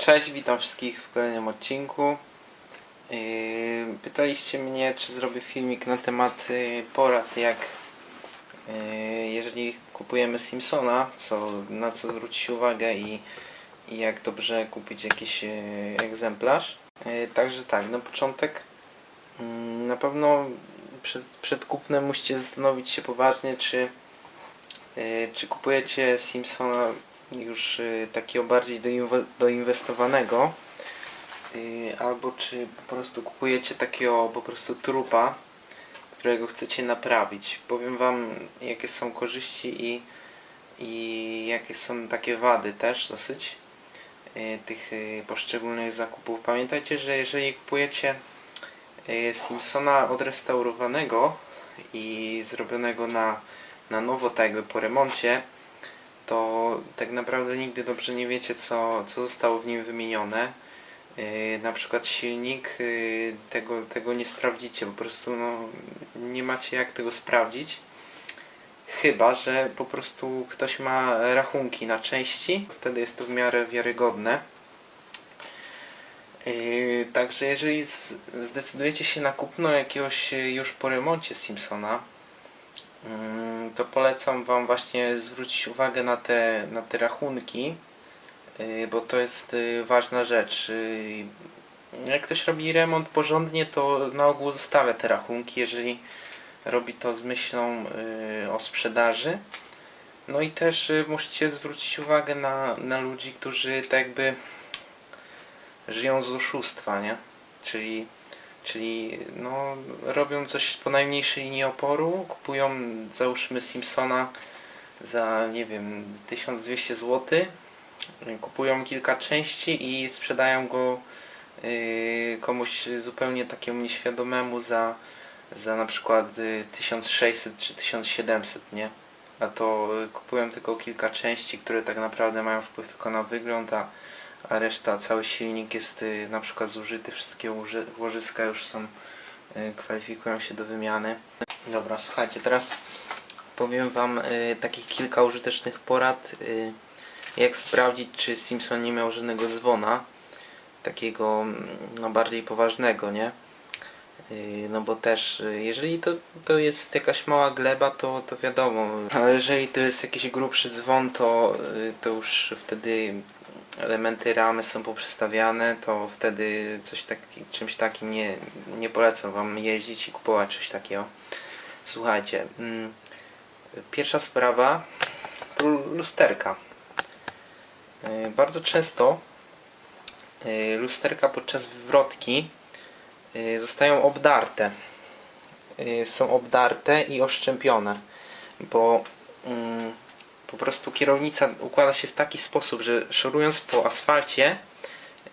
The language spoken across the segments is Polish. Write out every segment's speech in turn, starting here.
Cześć, witam wszystkich w kolejnym odcinku. Yy, Pytaliście mnie, czy zrobię filmik na temat yy, porad, jak yy, jeżeli kupujemy Simpsona, co, na co zwrócić uwagę i, i jak dobrze kupić jakiś egzemplarz. Także tak, na początek mm, na pewno przed, przed kupnem musicie zastanowić się poważnie, czy, czy kupujecie Simpsona już y, takiego bardziej doinwe- doinwestowanego y, albo czy po prostu kupujecie takiego po prostu trupa, którego chcecie naprawić. Powiem Wam jakie są korzyści i, i jakie są takie wady też dosyć y, tych poszczególnych zakupów. Pamiętajcie, że jeżeli kupujecie Simpsona odrestaurowanego i zrobionego na, na nowo, tak jakby po remoncie, to tak naprawdę nigdy dobrze nie wiecie, co, co zostało w nim wymienione. Yy, na przykład silnik, yy, tego, tego nie sprawdzicie, po prostu no, nie macie jak tego sprawdzić. Chyba, że po prostu ktoś ma rachunki na części, wtedy jest to w miarę wiarygodne. Yy, także jeżeli zdecydujecie się na kupno jakiegoś yy, już po remoncie Simpsona, Mm, to polecam Wam właśnie zwrócić uwagę na te, na te rachunki, yy, bo to jest yy, ważna rzecz. Yy, Jak ktoś robi remont porządnie, to na ogół zostawia te rachunki, jeżeli robi to z myślą o sprzedaży. No i też musicie zwrócić uwagę na, na ludzi, którzy tak jakby żyją z oszustwa, nie? Czyli Czyli no, robią coś po najmniejszej linii oporu, kupują załóżmy Simpsona za nie wiem 1200 zł, kupują kilka części i sprzedają go yy, komuś zupełnie takiemu nieświadomemu za, za na przykład y, 1600 czy 1700, nie? A to y, kupują tylko kilka części, które tak naprawdę mają wpływ tylko na wygląd, a a reszta, cały silnik jest y, na przykład zużyty, wszystkie łoży- łożyska już są, y, kwalifikują się do wymiany. Dobra, słuchajcie, teraz powiem Wam y, takich kilka użytecznych porad, jak sprawdzić, czy Simpson nie miał żadnego dzwona, takiego mm, no, bardziej poważnego, nie? No bo też, jeżeli to, to jest jakaś mała gleba, to, to wiadomo, ale jeżeli to jest jakiś grubszy dzwon, to, to już wtedy elementy ramy są poprzestawiane, to wtedy coś taki, czymś takim nie, nie polecam Wam jeździć i kupować coś takiego. Słuchajcie, mm, pierwsza sprawa to lusterka. Y, Bardzo często y, lusterka podczas wywrotki y, zostają obdarte. Y, Są obdarte i oszczępione, bo mm, po prostu kierownica układa się w taki sposób, że szorując po asfalcie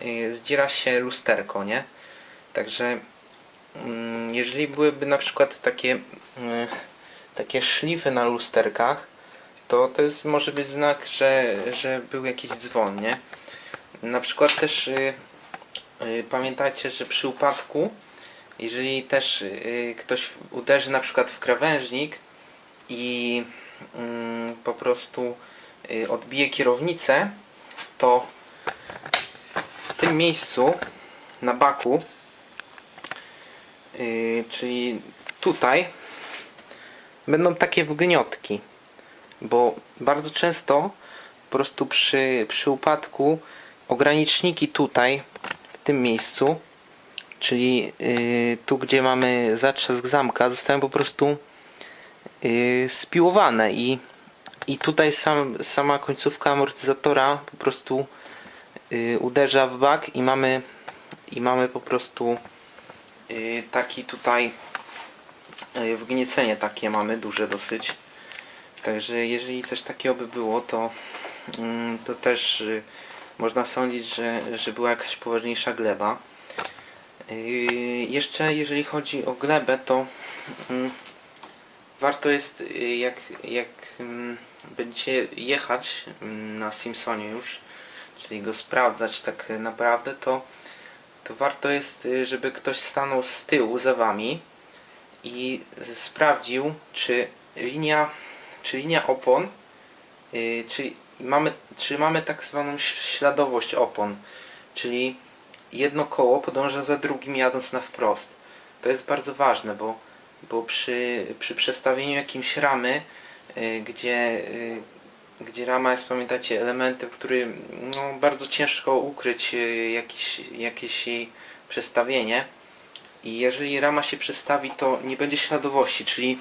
yy, zdziera się lusterko, nie? Także mm, jeżeli byłyby na przykład takie yy, takie szlify na lusterkach, to to jest może być znak, że, że był jakiś dzwon, nie? Na przykład też yy, pamiętajcie, że przy upadku jeżeli też ktoś uderzy na przykład w krawężnik i po prostu y, odbije kierownicę, to w tym miejscu na baku, y, czyli tutaj, będą takie wgniotki, bo bardzo często po prostu przy, przy upadku ograniczniki tutaj, w tym miejscu, czyli y, tu gdzie mamy zatrzask zamka, zostają po prostu spiłowane. I, i tutaj sam, sama końcówka amortyzatora po prostu yy, uderza w bak i mamy i mamy po prostu yy, taki tutaj wgniecenie takie mamy duże dosyć. Także jeżeli coś takiego by było to mm, to też można sądzić, że, że była jakaś poważniejsza gleba. Jeszcze jeżeli chodzi o glebę to mm, warto jest y, jak, jak mm, będziecie jechać mm, na Simpsonie już, czyli go sprawdzać tak naprawdę, to, to warto jest, y, żeby ktoś stanął z tyłu za wami i sprawdził, czy linia, czy linia opon, y, czy mamy, czy mamy tak zwaną śladowość opon. czyli jedno koło podąża za drugim jadąc na wprost. To jest bardzo ważne, bo, bo przy, przy przestawieniu jakimś ramy, y, gdzie, y, gdzie rama jest, pamiętacie, elementem, który no, bardzo ciężko ukryć y, jakieś, jakieś jej przestawienie. I jeżeli rama się przestawi, to nie będzie śladowości, czyli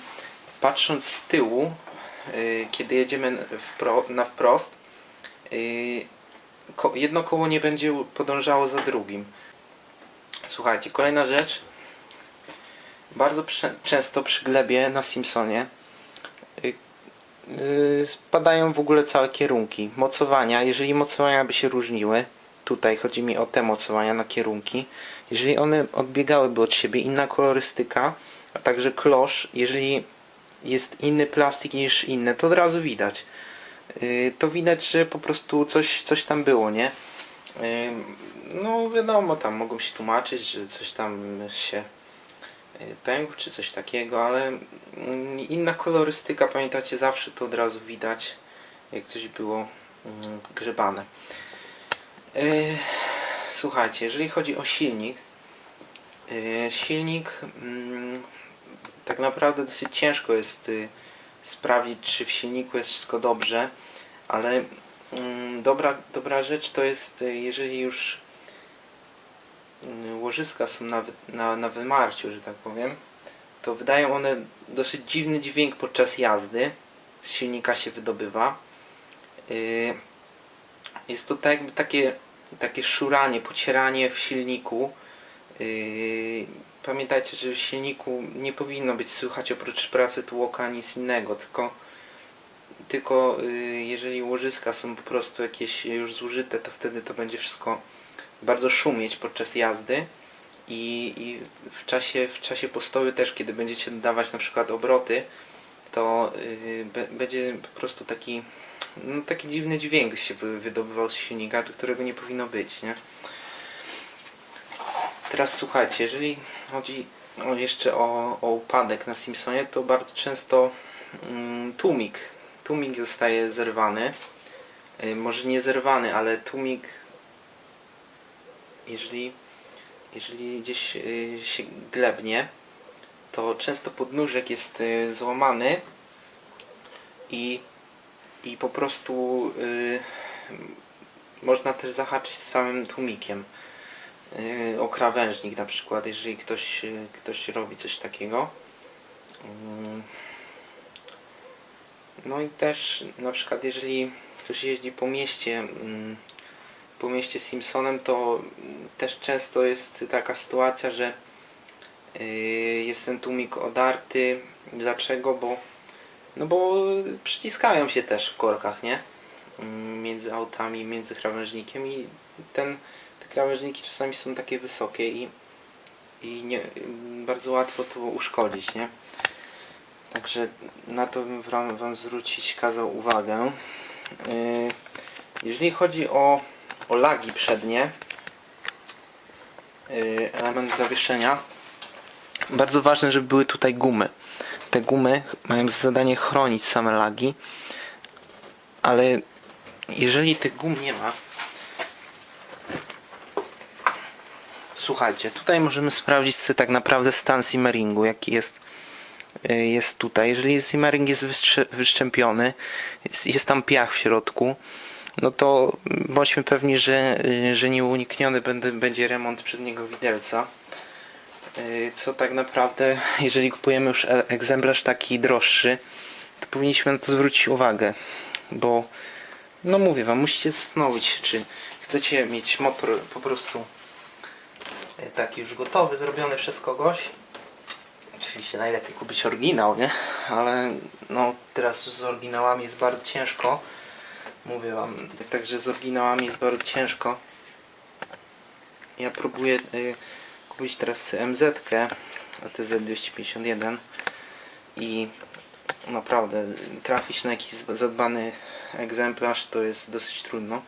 patrząc z tyłu, kiedy jedziemy na wprost, jedno koło nie będzie podążało za drugim. Słuchajcie, kolejna rzecz. Bardzo prze, często przy glebie na Simpsonie y, y, spadają w ogóle całe kierunki. Mocowania, jeżeli mocowania by się różniły, tutaj chodzi mi o te mocowania na kierunki, jeżeli one odbiegałyby od siebie, inna kolorystyka, a także klosz, jeżeli jest inny plastik niż inne, to od razu widać. Yy, To widać, że po prostu coś, coś tam było, nie? Yy, No wiadomo, tam mogą się tłumaczyć, że coś tam się yy, pękł, czy coś takiego, ale mm, inna kolorystyka, pamiętacie, zawsze to od razu widać, jak coś było mm, grzebane. Yy, Słuchajcie, jeżeli chodzi o silnik, yy, silnik mm, tak naprawdę dosyć ciężko jest y, sprawdzić, czy w silniku jest wszystko dobrze, ale dobra, dobra rzecz to jest, y, jeżeli już y, łożyska są na, na, na wymarciu, że tak powiem, to wydają one dosyć dziwny dźwięk podczas jazdy. Z silnika się wydobywa. Y, Jest to tak jakby takie, takie szuranie, pocieranie w silniku. Yy, Pamiętajcie, że w silniku nie powinno być słychać oprócz pracy tłoka nic innego, tylko, tylko jeżeli łożyska są po prostu jakieś już zużyte, to wtedy to będzie wszystko bardzo szumieć podczas jazdy i, i w, czasie, w czasie postoju też, kiedy będziecie dodawać na przykład obroty, to yy, be- będzie po prostu taki, no, taki dziwny dźwięk się wy- wydobywał z silnika, którego nie powinno być, nie? Teraz słuchajcie, jeżeli chodzi o jeszcze o, o upadek na Simpsonie, to bardzo często mm, tłumik, tłumik zostaje zerwany. Y, może nie zerwany, ale tłumik, jeżeli, jeżeli gdzieś y, się glebnie, to często podnóżek jest y, złamany i, i po prostu y, można też zahaczyć z samym tłumikiem o krawężnik na przykład, jeżeli ktoś, ktoś robi coś takiego. Yy. No i też na przykład jeżeli ktoś jeździ po mieście, mm, po mieście Simpsonem, to też często jest taka sytuacja, że yy, jest ten tłumik odarty. Dlaczego? Bo no bo przyciskają się też w korkach, nie? Mm, Między autami, między krawężnikiem i ten te krawężniki czasami są takie wysokie i, i nie, bardzo łatwo to uszkodzić, nie? Także na to bym wam, wam zwrócić kazał uwagę. Yy, jeżeli chodzi o, o lagi przednie, yy, element zawieszenia, bardzo ważne, żeby były tutaj gumy. Te gumy mają za zadanie chronić same lagi, ale jeżeli tych gum nie ma, Słuchajcie, tutaj możemy sprawdzić sobie tak naprawdę stan simmeringu, jaki jest, y, jest tutaj. Jeżeli simmering jest wyszczępiony, jest, jest tam piach w środku, no to bądźmy pewni, że, y, że nieunikniony będzie, remont przedniego widelca. Y, Co tak naprawdę, jeżeli kupujemy już e- egzemplarz taki droższy, to powinniśmy na to zwrócić uwagę, bo no mówię wam, musicie zastanowić czy chcecie mieć motor po prostu taki już gotowy, zrobiony przez kogoś. Oczywiście najlepiej kupić oryginał, nie? Ale no teraz z oryginałami jest bardzo ciężko. Mówię wam, także z oryginałami jest bardzo ciężko. Ja próbuję y, kupić teraz MZ-kę ATZ 251 i naprawdę trafić na jakiś zadbany egzemplarz to jest dosyć trudno.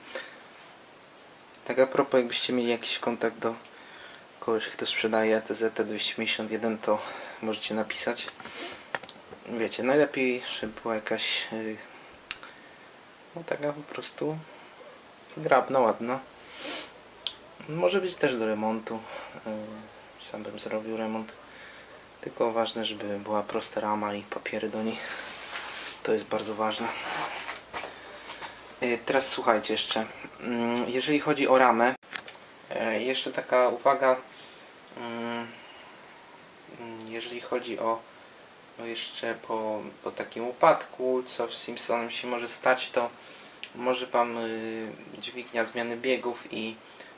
Tak a propos, jakbyście mieli jakiś kontakt do kogoś, kto sprzedaje ATZ 251, to możecie napisać. Wiecie, najlepiej, żeby była jakaś yy, no taka po prostu zgrabna, ładna. Może być też do remontu. Yy, Sam bym zrobił remont. Tylko ważne, żeby była prosta rama i papiery do niej. To jest bardzo ważne. Yy, Teraz słuchajcie jeszcze. Mm, Jeżeli chodzi o ramę, e, jeszcze taka uwaga. mm, mm, Jeżeli chodzi o o jeszcze po, po takim upadku, co z Simpsonem się może stać, to może Wam y, dźwignia zmiany biegów i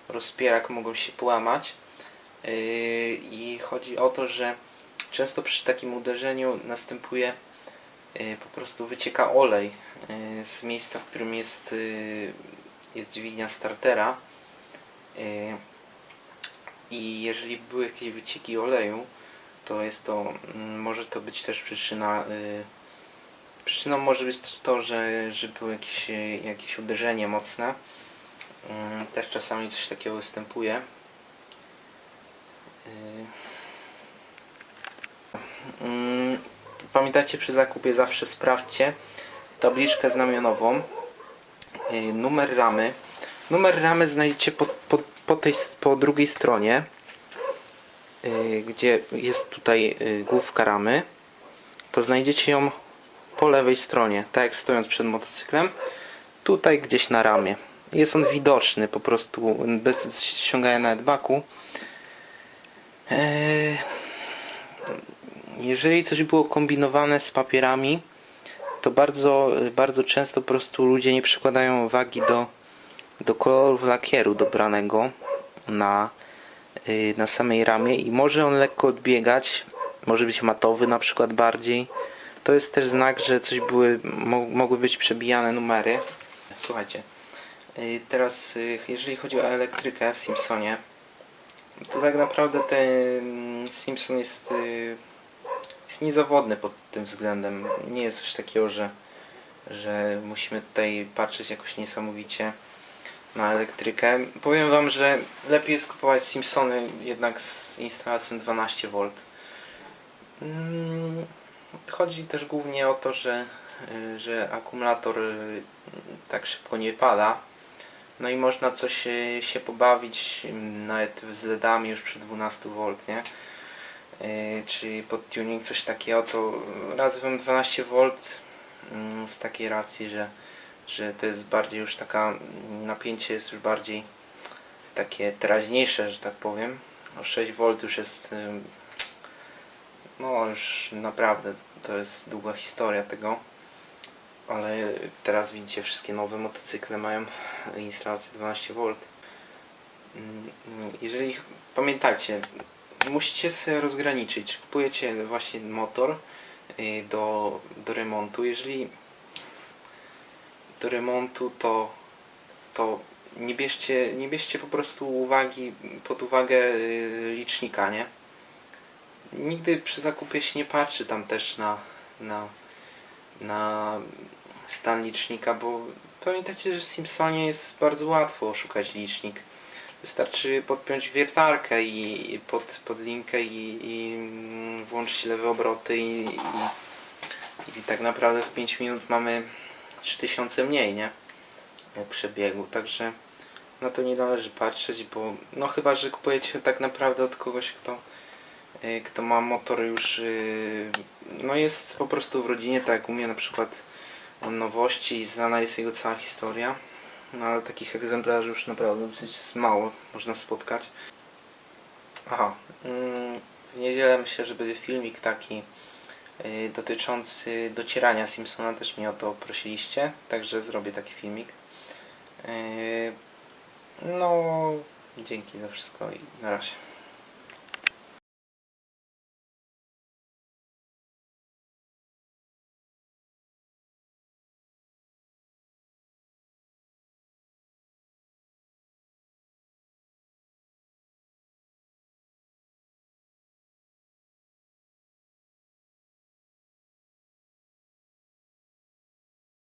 rozpierak mogą się połamać. Y, I chodzi o to, że często przy takim uderzeniu następuje y, po prostu wycieka olej z miejsca, w którym jest, jest dźwignia startera. I jeżeli były jakieś wycieki oleju, to jest to, mm, może to być też przyczyna, y, przyczyną może być to, że, że było jakieś, y, jakieś uderzenie mocne. Mm, Też czasami coś takiego występuje. Y, mm, Pamiętajcie przy zakupie zawsze sprawdźcie tabliczkę znamionową, numer ramy. Numer ramy znajdziecie po, po, po, tej, po drugiej stronie gdzie jest tutaj y, główka ramy, to znajdziecie ją po lewej stronie, tak jak stojąc przed motocyklem, tutaj gdzieś na ramię. Jest on widoczny po prostu bez ściągania nawet baku. Eee, Jeżeli coś było kombinowane z papierami, to bardzo, bardzo często po prostu ludzie nie przykładają wagi do, do kolorów lakieru dobranego na, y, na samej ramie i może on lekko odbiegać, może być matowy na przykład bardziej. To jest też znak, że coś były, mo, mogły być przebijane numery. Słuchajcie, y, teraz y, jeżeli chodzi o elektrykę w Simpsonie, to tak naprawdę ten Simpson jest, y, jest niezawodny pod tym względem. Nie jest coś takiego, że, że musimy tutaj patrzeć jakoś niesamowicie na elektrykę. Powiem Wam, że lepiej jest kupować Simpsony jednak z instalacją 12V. Mm, Chodzi też głównie o to, że, y, że akumulator y, tak szybko nie pada. No i można coś y, się pobawić nawet z LEDami już przy 12V, nie? Czyli pod tuning coś takiego, to razem 12V mm, z takiej racji, że, że to jest bardziej już taka, mm, napięcie jest już bardziej takie teraźniejsze, że tak powiem. O 6V już jest, no już naprawdę to jest długa historia tego. Ale teraz widzicie, wszystkie nowe motocykle mają instalację 12V. Mm, Jeżeli pamiętacie, musicie sobie rozgraniczyć. Czy Kupujecie właśnie motor y, do, do remontu. Jeżeli remontu, to, to nie, bierzcie, nie bierzcie po prostu uwagi, pod uwagę y, licznika, nie? Nigdy przy zakupie się nie patrzy tam też na, na, na stan licznika, bo pamiętacie, że w Simpsonie jest bardzo łatwo oszukać licznik. Wystarczy podpiąć wiertarkę i i pod, pod linkę i, i mm, włączyć lewe obroty i, i, i tak naprawdę w 5 minut mamy 3000 mniej, nie? Przebiegu, także na to nie należy patrzeć, bo no chyba, że kupujecie tak naprawdę od kogoś, kto y, kto ma motor już y, no jest po prostu w rodzinie, tak jak u mnie na przykład nowości i znana jest jego cała historia. No ale takich egzemplarzy już naprawdę dosyć mało można spotkać. Aha, mm, w niedzielę myślę, że będzie filmik taki dotyczący docierania Simpsona, też mnie o to prosiliście, także zrobię taki filmik. Y, No, dzięki za wszystko i na razie.